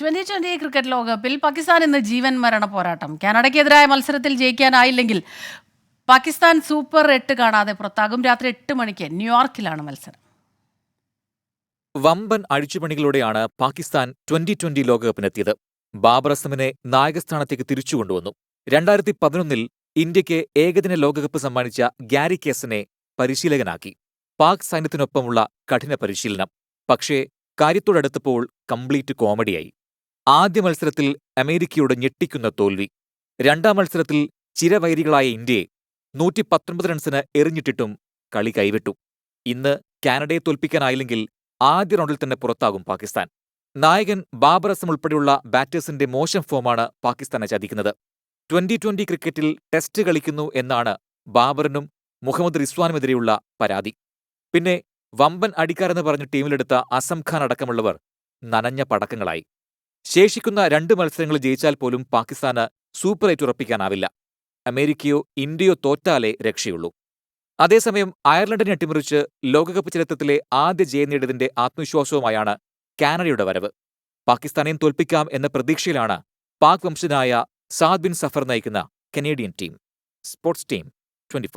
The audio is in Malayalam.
ട്വന്റി ട്വന്റി ക്രിക്കറ്റ് ലോകകപ്പിൽ പാകിസ്ഥാൻ ഇന്ന് ജീവൻ മരണ പോരാട്ടം. കാനഡയ്ക്കെതിരായ മത്സരത്തിൽ ജയിക്കാനായില്ലെങ്കിൽ പാകിസ്ഥാൻ സൂപ്പർ എട്ട് കാണാതെ പുറത്താകും. രാത്രി എട്ട് മണിക്ക് ന്യൂയോർക്കിലാണ് മത്സരം. വമ്പൻ അഴിച്ചുപണികളോടെയാണ് പാകിസ്ഥാൻ ട്വന്റി ട്വന്റി ലോകകപ്പിനെത്തിയത്. ബാബർ അസമിനെ നായകസ്ഥാനത്തേക്ക് തിരിച്ചുകൊണ്ടുവന്നു രണ്ടായിരത്തി പതിനൊന്നിൽ ഇന്ത്യയ്ക്ക് ഏകദിന ലോകകപ്പ് സമ്മാനിച്ച ഗ്യാരി കേസനെ പരിശീലകനാക്കി. പാക് സൈന്യത്തിനൊപ്പമുള്ള കഠിന പരിശീലനം. പക്ഷേ കാര്യത്തോടടുത്തപ്പോൾ കംപ്ലീറ്റ് കോമഡിയായി. ആദ്യ മത്സരത്തിൽ അമേരിക്കയോട് ഞെട്ടിക്കുന്ന തോൽവി. രണ്ടാം മത്സരത്തിൽ ചിരവൈരികളായ ഇന്ത്യയെ നൂറ്റി പത്തൊൻപത് റൺസിന് എറിഞ്ഞിട്ടിട്ടും കളി കൈവിട്ടു. ഇന്ന് കാനഡയെ തോൽപ്പിക്കാനായില്ലെങ്കിൽ ആദ്യ റൗണ്ടിൽ തന്നെ പുറത്താകും പാകിസ്ഥാൻ. നായകൻ ബാബർ അസം ഉൾപ്പെടെയുള്ള ബാറ്റേഴ്സിന്റെ മോശം ഫോമാണ് പാകിസ്ഥാനെ ചതിക്കുന്നത്. ട്വന്റി ട്വന്റി ക്രിക്കറ്റിൽ ടെസ്റ്റ് കളിക്കുന്നു എന്നാണ് ബാബറിനും മുഹമ്മദ് റിസ്വാനുമെതിരെയുള്ള പരാതി. പിന്നെ വമ്പൻ അടിക്കാരെന്ന് പറഞ്ഞ് ടീമിലെടുത്ത അസം ഖാൻ അടക്കമുള്ളവർ നനഞ്ഞ പടക്കങ്ങളായി. ശേഷിക്കുന്ന രണ്ട് മത്സരങ്ങൾ ജയിച്ചാൽ പോലും പാകിസ്ഥാന് സൂപ്പർ എയ്റ്റ് ഉറപ്പിക്കാനാവില്ല. അമേരിക്കയോ ഇന്ത്യയോ തോറ്റാലേ രക്ഷയുള്ളൂ. അതേസമയം അയർലൻഡിനെ അട്ടിമറിച്ച് ലോകകപ്പ് ചരിത്രത്തിലെ ആദ്യ ജയം നേടിയതിന്റെ ആത്മവിശ്വാസവുമായാണ് കാനഡയുടെ വരവ്. പാകിസ്ഥാനെയും തോൽപ്പിക്കാം എന്ന പ്രതീക്ഷയിലാണ് പാക് വംശനായ സാദ് ബിൻ സഫർ നയിക്കുന്ന Canadian team sports team twenty